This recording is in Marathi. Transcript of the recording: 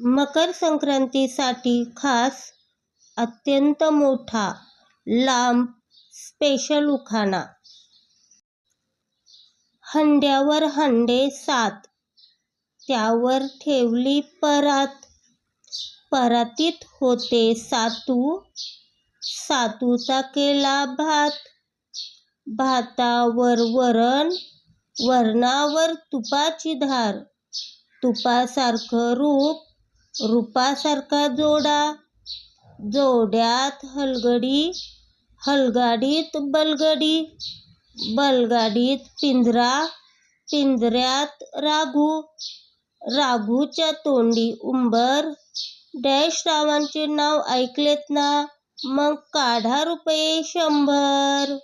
मकर संक्रांतीसाठी खास अत्यंत मोठा लांब स्पेशल उखाणा. हंड्यावर हंडे सात त्यावर ठेवली परात. परातीत होते सातू सातूचा केला भात. भातावर वरण वरणावर तुपाची धार. तुपासारखं रूप रूपासारखा जोडा. जोड्यात हलगडी हलगाडीत बलगडी बलगाडीत पिंजरा पिंजऱ्यात राघू. राघूच्या तोंडी उंबर. डॅश रावांचे नाव ऐकलेत ना? मग काढा रुपये शंभर.